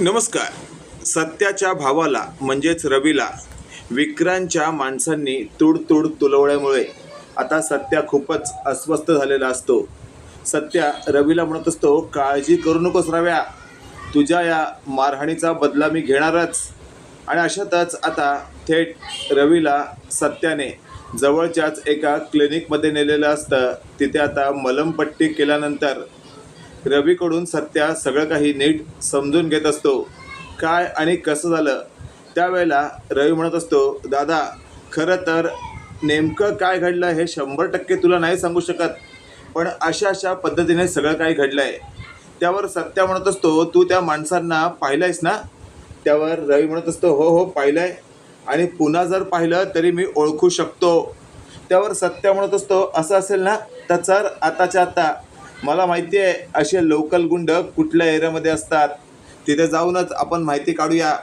नमस्कार. सत्याच्या भावाला म्हणजेच रवीला विक्रांतच्या माणसांनी तुडतुड तुलवल्यामुळे आता सत्या खूपच अस्वस्थ झालेला असतो. सत्या रवीला म्हणत असतो काळजी करू नकोस रव्या. तुझ्या या मारहाणीचा बदला मी घेणारच. आणि अशातच आता थेट रवीला सत्याने जवळच्याच एका क्लिनिकमध्ये नेलेलं असतं. तिथे आता मलमपट्टी केल्यानंतर रवीकडून सत्या सगळं काही नीट समजून घेत असतो. काय आणि कसं झालं? त्यावेळेला रवी म्हणत असतो दादा खरं तर नेमकं काय घडलं हे शंभर टक्के तुला नाही सांगू शकत पण अशा अशा पद्धतीने सगळं काही घडलं आहे त्यावर सत्या म्हणत असतो तू त्या माणसांना पाहिलं आहेस ना? त्यावर रवी म्हणत असतो हो हो पाहिलं आहे आणि पुन्हा जर पाहिलं तरी मी ओळखू शकतो. त्यावर सत्या म्हणत असतो असं असेल ना? तर सर आताच्या आता मला माहिती आहे असे लोकल गुंड कुठल्या एरियामध्ये असतात? तिथे जाऊनच आपण माहिती काढूया.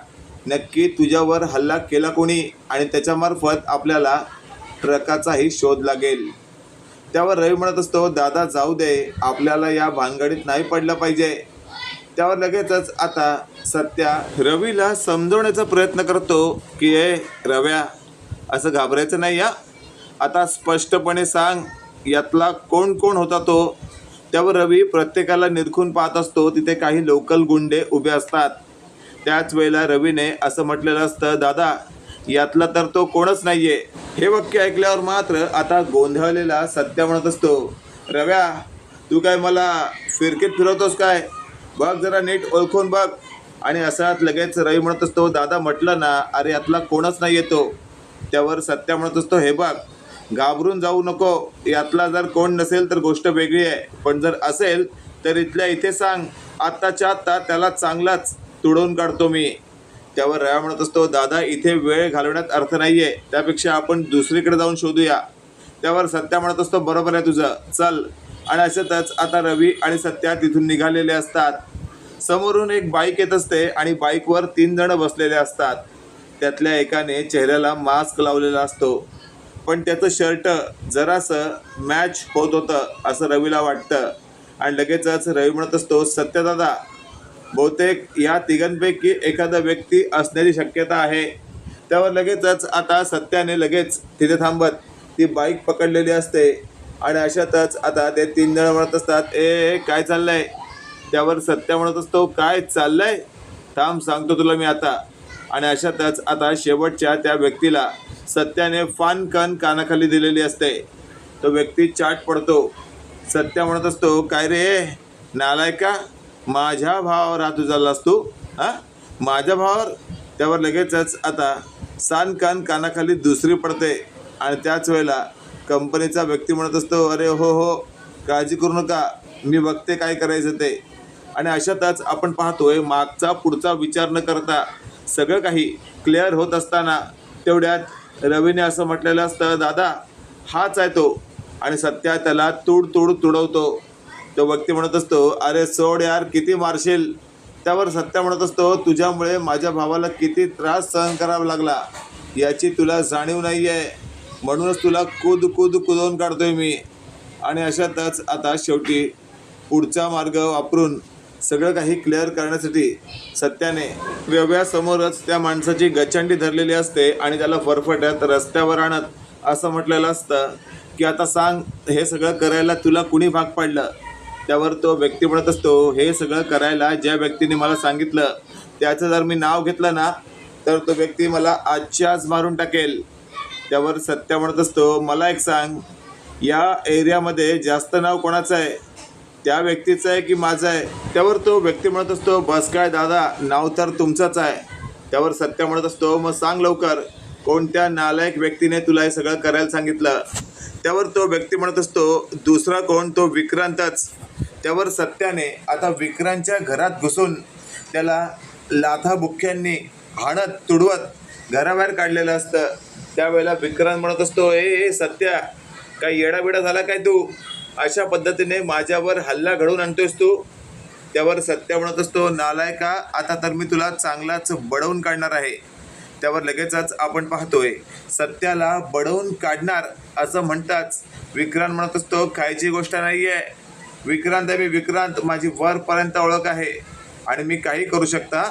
नक्की तुझ्यावर हल्ला केला कोणी आणि त्याच्यामार्फत आपल्याला ट्रकाचाही शोध लागेल. त्यावर रवी म्हणत असतो दादा जाऊ दे. आपल्याला या भानगडीत नाही पडलं पाहिजे. त्यावर लगेचच आता सत्या रवीला समजवण्याचा प्रयत्न करतो की ए रव्या असं घाबरायचं नाही या आता स्पष्टपणे सांग यातला कोण कोण होता तो? त्यावर रवी प्रत्येकाला निरखून पाहत असतो तिथे काही लोकल गुंडे उभे असतात. त्याच वेळेला रवीने असं म्हटलेलं असतं दादा यातला तर तो कोणच नाहीये. हे वाक्य ऐकल्यावर मात्र आता गोंधळलेला सत्य म्हणत असतो रव्या तू काय मला फिरकीत फिरवतोस काय? बघ जरा नीट ओळखून बघ. आणि असाच लगेच रवी म्हणत असतो दादा म्हटलं ना अरे यातला कोणच नाही येतो त्यावर सत्या म्हणत असतो हे बघ घाबरून जाऊ नको. यातला जर कोण नसेल तर गोष्ट वेगळी आहे. पण जर असेल तर इथल्या इथे सांग. आत्ताच्या आत्ता त्याला चांगलाच तुडवून काढतो मी. त्यावर रया म्हणत असतो दादा इथे वेळ घालवण्यात अर्थ नाही आहे त्यापेक्षा आपण दुसरीकडे जाऊन शोधूया. त्यावर सत्या म्हणत असतो बरोबर आहे तुझं. चल. आणि अशातच आता रवी आणि सत्या तिथून निघालेले असतात. समोरून एक बाईक येत असते आणि बाईकवर तीन जण बसलेले असतात. त्यातल्या एकाने चेहऱ्याला मास्क लावलेला असतो. पण त्याचं शर्ट जरासं मॅच होत होतं असं रवीला वाटतं. आणि लगेचच रवी म्हणत असतो सत्यदादा बहुतेक या तिघांपैकी एखादा व्यक्ती असण्याची शक्यता आहे. त्यावर लगेचच आता सत्याने लगेच तिथे थांबत. ती बाईक पकडलेली असते. आणि अशातच आता ते तीन जण म्हणत असतात ए काय चाललंय? त्यावर सत्य म्हणत असतो काय चाललंय? थांब सांगतो तुला मी आता. आणि अशातच आता शेवटच्या त्या व्यक्तीला सत्याने फान कन कानाखाली दिलेली असते. तो व्यक्ती चाट पडतो. सत्य म्हणत असतो काय रे? नालाय का? माझ्या भावावर हात उचललास तू? हां? माझ्या भावावर? त्यावर लगेचच आता सान कान कानाखाली दुसरी पडते. आणि त्याच वेळेला कंपनीचा व्यक्ती म्हणत असतो अरे हो हो काळजी करू नका. मी बघते काय करायचं ते. आणि अशातच आपण पाहतोय मागचा पुढचा विचार न करता सगळं काही क्लिअर होत असताना तेवढ्यात रवीने असं म्हटलेलं असतं दादा हाच आहे तो. आणि सत्या त्याला तूड तूड तुडवतो. तो व्यक्ती म्हणत असतो अरे सोड यार किती मारशील. त्यावर सत्या म्हणत असतो तुझ्यामुळे माझ्या भावाला किती त्रास सहन करावा लागला. याची तुला जाणीव नाही आहे म्हणूनच तुला कुद कूद कुदवून काढतोय मी. आणि अशातच आता शेवटी पुढचा मार्ग वापरून सगळं काही क्लिअर करण्यासाठी सत्याने व्यव्यासमोरच त्या माणसाची गचंडी धरलेली असते आणि त्याला फरफट्यात रस्त्यावर आणत असं म्हटलेलं असतं की आता सांग हे सगळं करायला तुला कुणी भाग पाडलं? त्यावर तो व्यक्ती म्हणत असतो हे सगळं करायला ज्या व्यक्तीने मला सांगितलं त्याचं जर मी नाव घेतलं ना तर तो व्यक्ती मला आजच्या आज मारून टाकेल. त्यावर सत्य म्हणत असतो मला एक सांग या एरियामध्ये जास्त नाव कोणाचं आहे? त्या व्यक्तीचं आहे की माझं आहे? त्यावर तो व्यक्ती म्हणत असतो बस काय दादा नाव तर तुमचंच आहे. त्यावर सत्य म्हणत असतो मग सांग लवकर कोणत्या नालायक व्यक्तीने तुला हे सगळं करायला सांगितलं? त्यावर तो व्यक्ती म्हणत असतो दुसरा कोण? तो विक्रांतच. त्यावर सत्याने आता विक्रांतच्या घरात घुसून त्याला लाथाबुक्क्यांनी हाणत तुडवत घराबाहेर काढलेलं असतं. त्यावेळेला विक्रांत म्हणत असतो ए ए सत्या काय येडाबिडा झाला काय तू? अशा पद्धतीने माझ्यावर हल्ला घडवून आणतोयस तू. त्यावर सत्य म्हणत असतो नालायका. आता तर मी तुला चांगलाच बडवून काढणार आहे. त्यावर लगेचच आपण पाहतोय सत्याला बडवून काढणार असं म्हणताच विक्रांत म्हणत असतो खायची गोष्ट नाही आहे विक्रांत आहे मी विक्रांत माझी वरपर्यंत ओळख आहे. आणि मी काही करू शकता?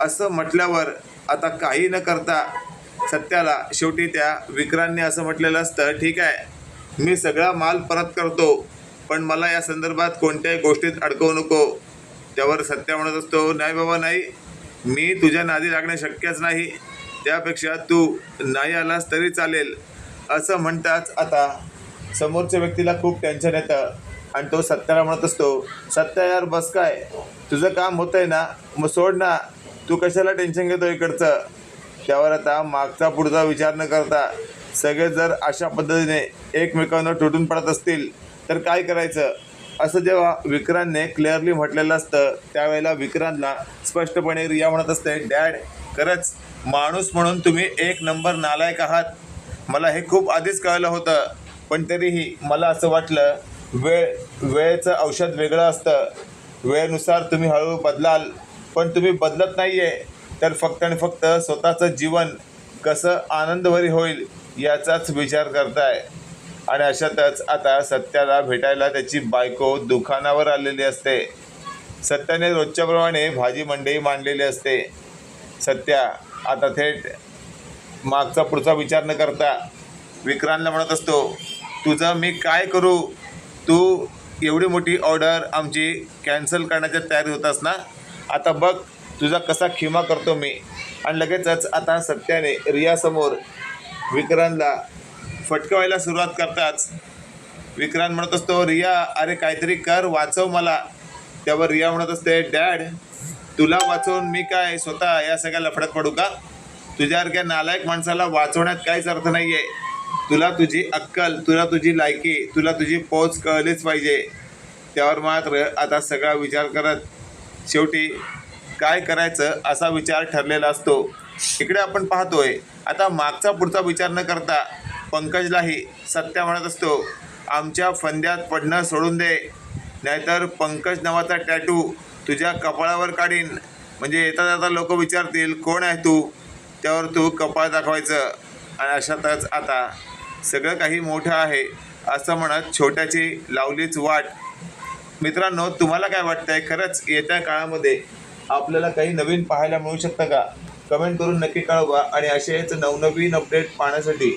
असं म्हटल्यावर आता काही न करता सत्याला शेवटी त्या विक्रांतने असं म्हटलेलं असतं ठीक आहे. मी सगळा माल परत करतो पण मला या संदर्भात कोणत्याही गोष्टीत अडकवू नको. त्यावर सत्य म्हणत असतो नाही बाबा नाही. मी तुझ्या नादी लागणे शक्यच नाही. त्यापेक्षा तू नाही आलास तरी चालेल. असं म्हणताच आता समोरच्या व्यक्तीला खूप टेन्शन येतं आणि तो सत्याला म्हणत असतो सत्या यार बस काय? तुझं काम होतं आहे ना? मग सोड ना. तू कशाला टेन्शन घेतो इकडचं? त्यावर आता मागचा पुढचा विचार न करता सगळे जर अशा पद्धतीने एकमेकांवर तुटून पडत असतील तर काय करायचं? असं जेव्हा विक्रांतने क्लिअरली म्हटलेलं असतं त्यावेळेला विक्रांतला स्पष्टपणे रिया म्हणत असते डॅड खरंच माणूस म्हणून तुम्ही एक नंबर नालायक आहात. मला हे खूप आधीच कळलं होतं पण तरीही मला असं वाटलं वेळ वेळेचं औषध वेगळं असतं. वेळेनुसार तुम्ही हळूहळू बदलाल पण तुम्ही बदलत नाही आहे तर फक्त आणि फक्त स्वतःचं जीवन कसं आनंदभरी होईल याचाच विचार करताय. आणि अशातच आता सत्याला भेटायला त्याची बायको दुकानावर आलेली असते. सत्याने रोजच्याप्रमाणे भाजी मंडई मांडलेली असते. सत्या आता थेट मागचा पुढचा विचार न करता विक्रांतला म्हणत असतो तुझं मी काय करू? तू एवढी मोठी ऑर्डर आमची कॅन्सल करण्याच्या तयारी होतास ना? आता बघ तुझा कसा खिमा करतो मी. आणि लगेचच आता सत्याने रियासमोर विक्रांतला फटकवायला सुरुवात करताच विक्रांत म्हणत असतो रिया अरे काहीतरी कर वाचव मला. त्यावर रिया म्हणत असते डॅड तुला वाचवून मी काय स्वतः या सगळ्या लफड्यात पडू का? तुझ्यासारख्या नालायक माणसाला वाचवण्यात काहीच अर्थ नाही आहे तुला तुझी अक्कल तुला तुझी लायकी तुला तुझी पोच कळलीच पाहिजे. त्यावर मात्र आता सगळा विचार करत शेवटी काय करायचं असा विचार ठरलेला असतो. इकडे आपण पाहतोय आता मागचा पुढचा विचार न करता पंकजलाही सत्या म्हणत असतो. आमच्या फंद्यात पडणं सोडून दे. नाहीतर पंकज नावाचा टॅटू तुझ्या कपाळावर काढीन. म्हणजे येता जाता लोक विचारतील कोण आहे तू? त्यावर तू कपाळ दाखवायचं. आणि अशातच आता सगळं काही मोठं आहे असं म्हणत छोट्याची लावलीच वाट. मित्रांनो तुम्हाला काय वाटतंय? खरंच येत्या काळामध्ये आपल्याला काही नवीन पाहायला मिळू शकतं का? कमेंट करून नक्की कळवा आणि असेच नवनवीन अपडेट पाहण्यासाठी